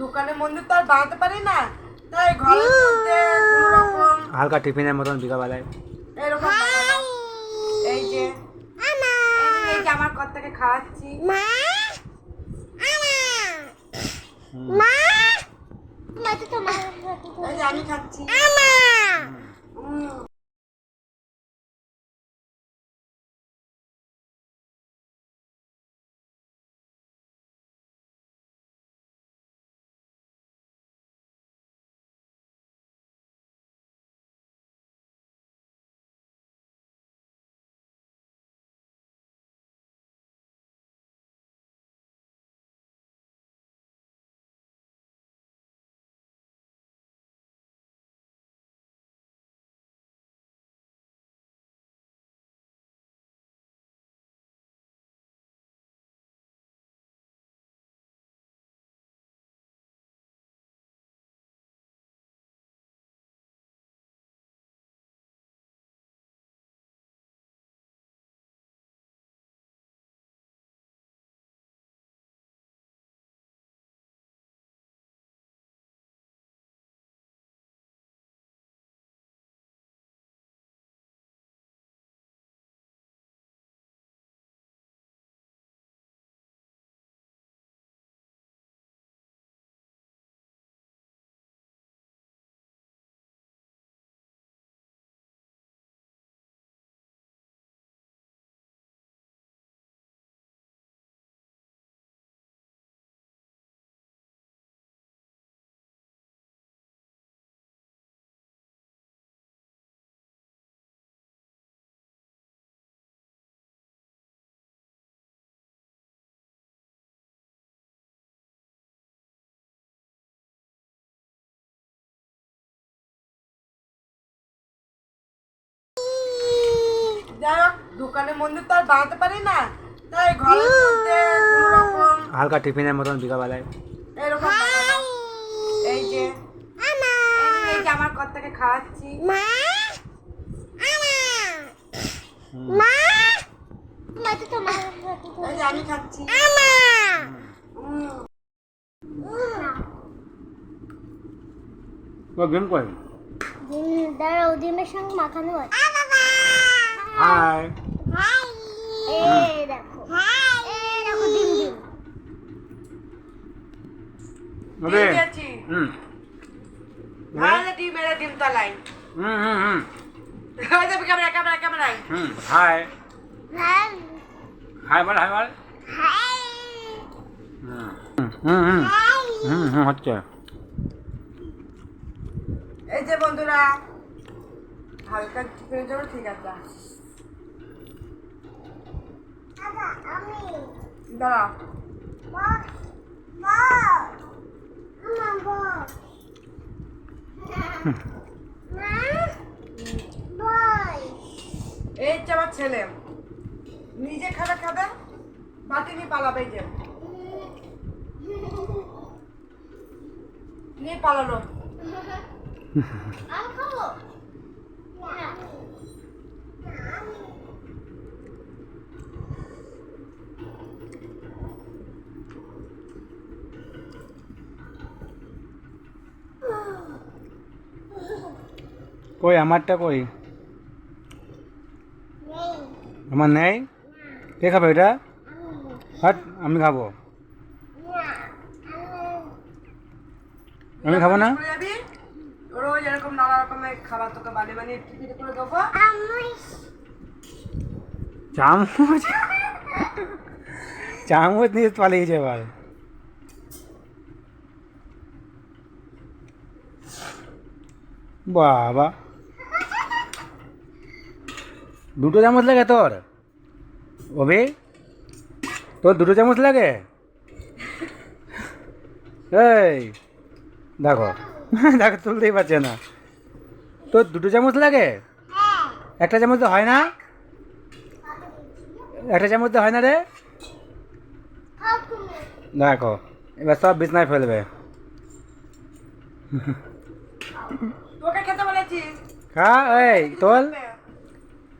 দোকানে মন্দির তো আর বানাতে পারি না। তাই রকম হালকা টিফিনের মতন বিকাবেলায় এরকম এই যে এই যে, এই যে আমার কর্তাকে খাওয়াচ্ছি। এই যে আমি খাচ্ছি। যাই হোক দোকানে মন্দির তো আর বানাতে পারি না। তাই ঘরের মধ্যে হালকা টিফিনের মতন বিকাবেলায় এরকম বানালাম। এই যে এই যে, এই যে আমার কর্তাকে খাওয়াচ্ছি। এই যে আমি খাচ্ছি। উম, গেম করে দাঁড়াও ডিমের সঙ্গে মাখানো হয়। হাই এই দেখো এই দেখো ডিম ডিম দিয়েছি হুম ভালো ডিম মেরে ডিম তলাই হুম হুম হুম ওই যে ক্যামেরা ক্যামেরা ক্যামেরায় হুম হাই হ্যাঁ হাই বল হাই বল হাই হুম হুম হুম হুম হুম হচ্ছে এই যে বন্ধুরা হালকা ঠিক আছে। এই হচ্ছে আমার ছেলে। নিজে খাবে খাবে বাটি নিয়ে পালাবে যে। নিয়ে পালালো। আমি খাব না কই আমারটা কই? আমার নেই? কে খাবে এটা হাট আমি খাব। আমি খাব না? রোজ এরকম নানা রকমের খাবার তোকে বানিয়ে বানিয়ে টিফিনে করে দেবো। চামচ? চামচ নিয়ে পালিয়েছে এবার। বাবা। দুটো চামচ লাগে তোর? অভি তোর দুটো চামচ লাগে? এই দেখো দেখো তুলতেই পারছে না। তোর দুটো চামচ লাগে? একটা চামচ তো হয় না? একটা চামচ তো হয় না রে? দেখো এবার সব বিছনায় ফেলবে। খা এই তোল।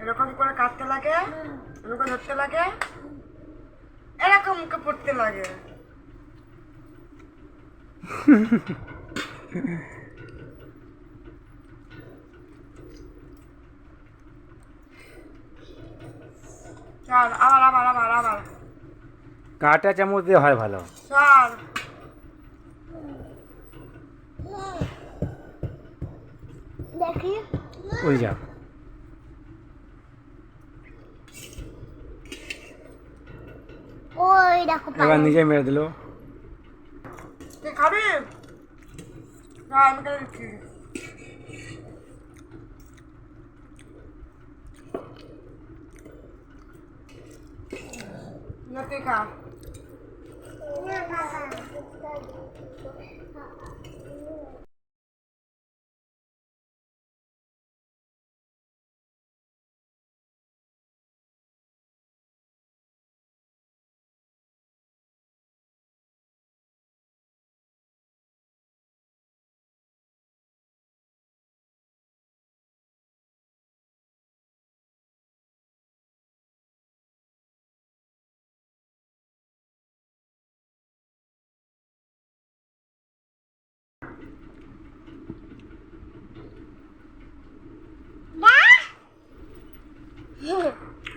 এরকম করে কাটতে লাগে এরকম ধরতে লাগে এরকম মুখে পড়তে লাগে। চল আবার আবার আবার আবার। কাঁটা চামচ দিয়ে হয় ভালো। চল। দেখি। ওই যা। ওই দেখো এবার নিজে মেরে দিল। তুই খাবি? না আমি খেয়ে দিচ্ছি? না তুই খা?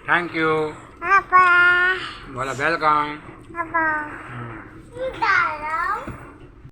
Thank you. Papa. Well, welcome. Papa. Hmm.